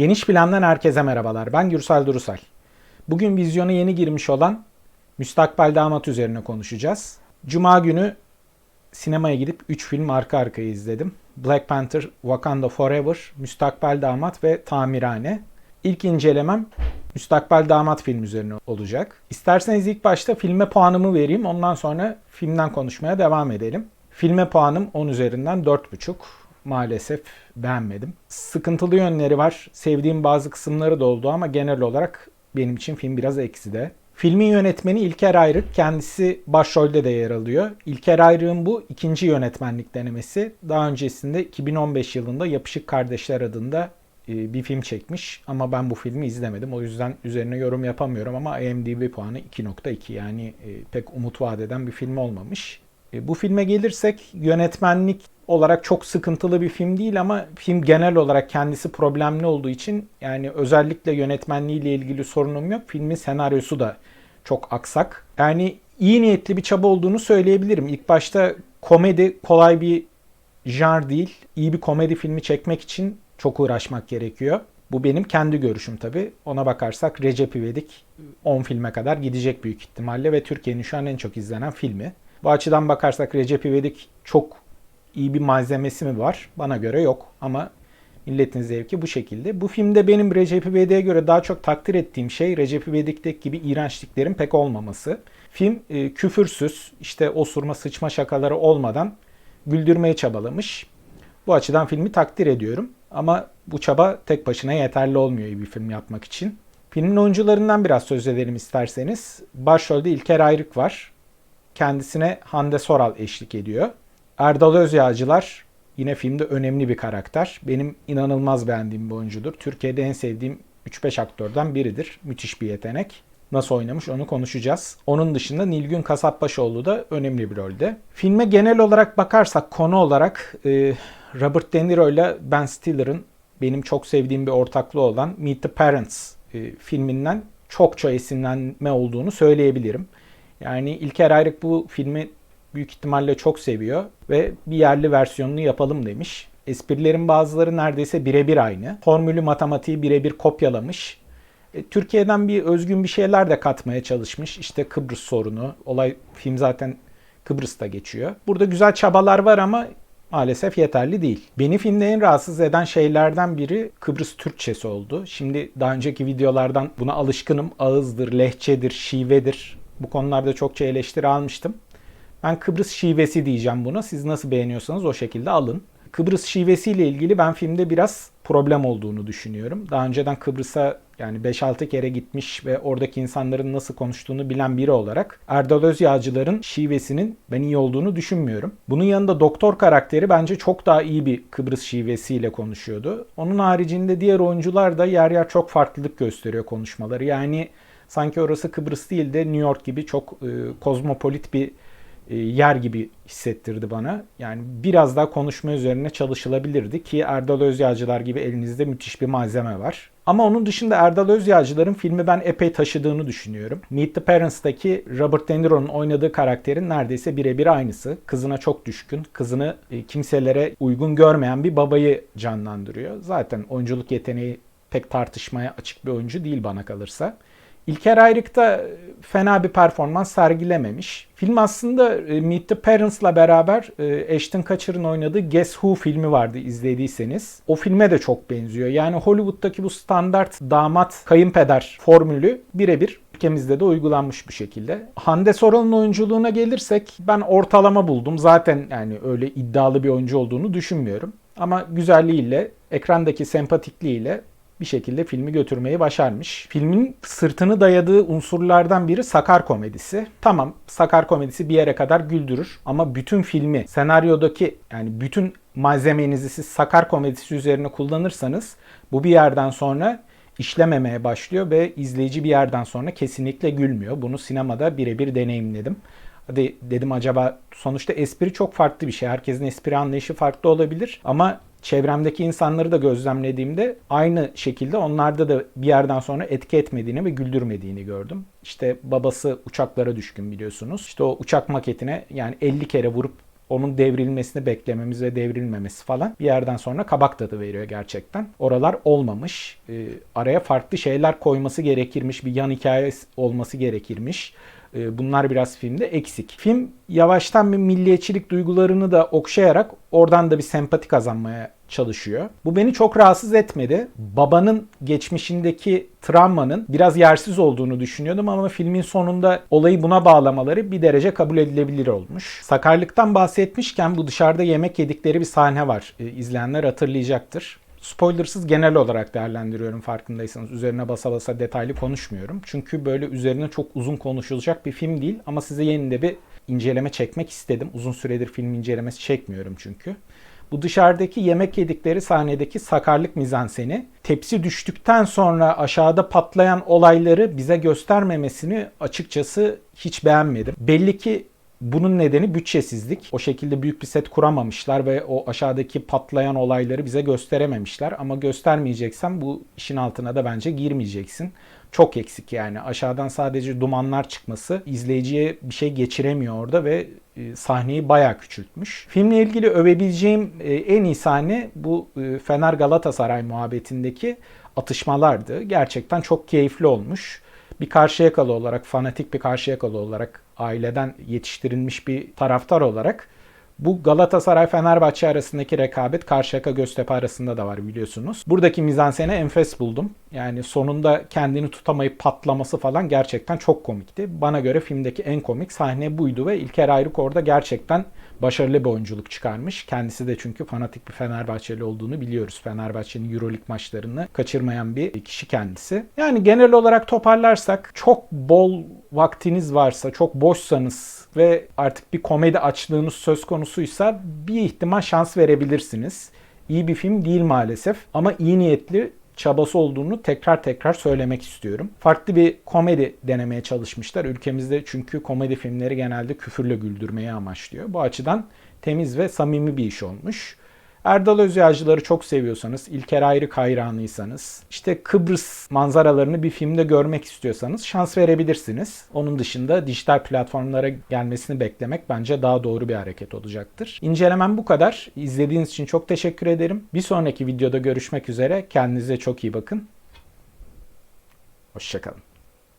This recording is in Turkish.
Geniş plandan herkese merhabalar. Ben Gürsel Durusal. Bugün vizyona yeni girmiş olan Müstakbel Damat üzerine konuşacağız. Cuma günü sinemaya gidip 3 film arka arkaya izledim. Black Panther, Wakanda Forever, Müstakbel Damat ve Tamirhane. İlk incelemem Müstakbel Damat film üzerine olacak. İsterseniz ilk başta filme puanımı vereyim. Ondan sonra filmden konuşmaya devam edelim. Filme puanım 10 üzerinden 4,5. Maalesef beğenmedim. Sıkıntılı yönleri var. Sevdiğim bazı kısımları da oldu ama genel olarak benim için film biraz ekside. Filmin yönetmeni İlker Ayrık. Kendisi başrolde de yer alıyor. İlker Ayrık'ın bu ikinci yönetmenlik denemesi. Daha öncesinde 2015 yılında Yapışık Kardeşler adında e, bir film çekmiş ama ben bu filmi izlemedim. O yüzden üzerine yorum yapamıyorum ama IMDb puanı 2.2 yani e, pek umut vaat eden bir film olmamış. E, bu filme gelirsek yönetmenlik olarak çok sıkıntılı bir film değil ama film genel olarak kendisi problemli olduğu için yani özellikle yönetmenliğiyle ilgili sorunum yok. Filmin senaryosu da çok aksak. Yani iyi niyetli bir çaba olduğunu söyleyebilirim. İlk başta komedi kolay bir jar değil. İyi bir komedi filmi çekmek için çok uğraşmak gerekiyor. Bu benim kendi görüşüm tabii. Ona bakarsak Recep İvedik 10 filme kadar gidecek büyük ihtimalle ve Türkiye'nin şu an en çok izlenen filmi. Bu açıdan bakarsak Recep İvedik çok iyi bir malzemesi mi var? Bana göre yok ama milletin zevki bu şekilde. Bu filmde benim Recep İvedik'e göre daha çok takdir ettiğim şey Recep İvedik'teki gibi iğrençliklerin pek olmaması. Film e, küfürsüz, işte osurma sıçma şakaları olmadan güldürmeye çabalamış. Bu açıdan filmi takdir ediyorum. Ama bu çaba tek başına yeterli olmuyor iyi bir film yapmak için. Filmin oyuncularından biraz söz edelim isterseniz. Başrolde İlker Ayrık var. Kendisine Hande Soral eşlik ediyor. Erdal Özyağcılar yine filmde önemli bir karakter. Benim inanılmaz beğendiğim bir oyuncudur. Türkiye'de en sevdiğim 3-5 aktörden biridir. Müthiş bir yetenek. Nasıl oynamış onu konuşacağız. Onun dışında Nilgün Kasapbaşoğlu da önemli bir rolde. Filme genel olarak bakarsak konu olarak e, Robert De Niro ile Ben Stiller'ın benim çok sevdiğim bir ortaklığı olan Meet the Parents e, filminden çokça esinlenme olduğunu söyleyebilirim. Yani İlker Ayrık bu filmi büyük ihtimalle çok seviyor ve bir yerli versiyonunu yapalım demiş. Esprilerin bazıları neredeyse birebir aynı. Formülü matematiği birebir kopyalamış. E, Türkiye'den bir özgün bir şeyler de katmaya çalışmış. İşte Kıbrıs sorunu. Olay film zaten Kıbrıs'ta geçiyor. Burada güzel çabalar var ama maalesef yeterli değil. Beni filmde en rahatsız eden şeylerden biri Kıbrıs Türkçesi oldu. Şimdi daha önceki videolardan buna alışkınım. Ağızdır, lehçedir, şivedir. Bu konularda çokça eleştiri almıştım. Ben Kıbrıs şivesi diyeceğim buna. Siz nasıl beğeniyorsanız o şekilde alın. Kıbrıs şivesiyle ilgili ben filmde biraz problem olduğunu düşünüyorum. Daha önceden Kıbrıs'a yani 5-6 kere gitmiş ve oradaki insanların nasıl konuştuğunu bilen biri olarak Erdal Özyağcılar'ın şivesinin ben iyi olduğunu düşünmüyorum. Bunun yanında doktor karakteri bence çok daha iyi bir Kıbrıs şivesiyle konuşuyordu. Onun haricinde diğer oyuncular da yer yer çok farklılık gösteriyor konuşmaları. Yani sanki orası Kıbrıs değil de New York gibi çok e, kozmopolit bir yer gibi hissettirdi bana. Yani biraz daha konuşma üzerine çalışılabilirdi ki Erdal Özyağcılar gibi elinizde müthiş bir malzeme var. Ama onun dışında Erdal Özyağcılar'ın filmi ben epey taşıdığını düşünüyorum. Meet the Parents'taki Robert De Niro'nun oynadığı karakterin neredeyse birebir aynısı. Kızına çok düşkün, kızını e, kimselere uygun görmeyen bir babayı canlandırıyor. Zaten oyunculuk yeteneği pek tartışmaya açık bir oyuncu değil bana kalırsa. İlker Ayrık da fena bir performans sergilememiş. Film aslında e, Meet the Parents'la beraber e, Ashton Kutcher'ın oynadığı Guess Who filmi vardı izlediyseniz. O filme de çok benziyor. Yani Hollywood'daki bu standart damat kayınpeder formülü birebir ülkemizde de uygulanmış bir şekilde. Hande Soral'ın oyunculuğuna gelirsek ben ortalama buldum. Zaten yani öyle iddialı bir oyuncu olduğunu düşünmüyorum. Ama güzelliğiyle, ekrandaki sempatikliğiyle bir şekilde filmi götürmeyi başarmış. Filmin sırtını dayadığı unsurlardan biri sakar komedisi. Tamam sakar komedisi bir yere kadar güldürür ama bütün filmi senaryodaki yani bütün malzemenizi siz sakar komedisi üzerine kullanırsanız bu bir yerden sonra işlememeye başlıyor ve izleyici bir yerden sonra kesinlikle gülmüyor. Bunu sinemada birebir deneyimledim. Hadi dedim acaba sonuçta espri çok farklı bir şey. Herkesin espri anlayışı farklı olabilir ama çevremdeki insanları da gözlemlediğimde aynı şekilde onlarda da bir yerden sonra etki etmediğini ve güldürmediğini gördüm. İşte babası uçaklara düşkün biliyorsunuz. İşte o uçak maketine yani 50 kere vurup onun devrilmesini beklememiz ve devrilmemesi falan bir yerden sonra kabak tadı veriyor gerçekten. Oralar olmamış. Ee, araya farklı şeyler koyması gerekirmiş. Bir yan hikaye olması gerekirmiş. Ee, Bunlar biraz filmde eksik. Film yavaştan bir milliyetçilik duygularını da okşayarak oradan da bir sempati kazanmaya çalışıyor. Bu beni çok rahatsız etmedi. Babanın geçmişindeki travmanın biraz yersiz olduğunu düşünüyordum ama filmin sonunda olayı buna bağlamaları bir derece kabul edilebilir olmuş. Sakarlıktan bahsetmişken bu dışarıda yemek yedikleri bir sahne var. Ee, İzleyenler hatırlayacaktır. Spoilersız genel olarak değerlendiriyorum farkındaysanız. Üzerine basa basa detaylı konuşmuyorum. Çünkü böyle üzerine çok uzun konuşulacak bir film değil ama size yeni de bir inceleme çekmek istedim. Uzun süredir film incelemesi çekmiyorum çünkü. Bu dışarıdaki yemek yedikleri sahnedeki sakarlık mizanseni tepsi düştükten sonra aşağıda patlayan olayları bize göstermemesini açıkçası hiç beğenmedim. Belli ki bunun nedeni bütçesizlik. O şekilde büyük bir set kuramamışlar ve o aşağıdaki patlayan olayları bize gösterememişler. Ama göstermeyeceksen bu işin altına da bence girmeyeceksin. Çok eksik yani. Aşağıdan sadece dumanlar çıkması izleyiciye bir şey geçiremiyor orada ve e, sahneyi bayağı küçültmüş. Filmle ilgili övebileceğim e, en iyi sahne bu e, Fener Galatasaray muhabbetindeki atışmalardı. Gerçekten çok keyifli olmuş. Bir Karşıyakalı olarak, fanatik bir Karşıyakalı olarak, aileden yetiştirilmiş bir taraftar olarak bu Galatasaray-Fenerbahçe arasındaki rekabet Karşıyaka Göztepe arasında da var biliyorsunuz. Buradaki mizansene enfes buldum. Yani sonunda kendini tutamayıp patlaması falan gerçekten çok komikti. Bana göre filmdeki en komik sahne buydu ve İlker Ayrık orada gerçekten başarılı bir oyunculuk çıkarmış. Kendisi de çünkü fanatik bir Fenerbahçeli olduğunu biliyoruz. Fenerbahçe'nin Euroleague maçlarını kaçırmayan bir kişi kendisi. Yani genel olarak toparlarsak çok bol vaktiniz varsa, çok boşsanız ve artık bir komedi açlığınız söz konusuysa bir ihtimal şans verebilirsiniz. İyi bir film değil maalesef ama iyi niyetli çabası olduğunu tekrar tekrar söylemek istiyorum. Farklı bir komedi denemeye çalışmışlar. Ülkemizde çünkü komedi filmleri genelde küfürle güldürmeyi amaçlıyor. Bu açıdan temiz ve samimi bir iş olmuş. Erdal Özyağcıları çok seviyorsanız, İlker Ayrık hayranıysanız, işte Kıbrıs manzaralarını bir filmde görmek istiyorsanız şans verebilirsiniz. Onun dışında dijital platformlara gelmesini beklemek bence daha doğru bir hareket olacaktır. İncelemem bu kadar. İzlediğiniz için çok teşekkür ederim. Bir sonraki videoda görüşmek üzere. Kendinize çok iyi bakın. Hoşçakalın.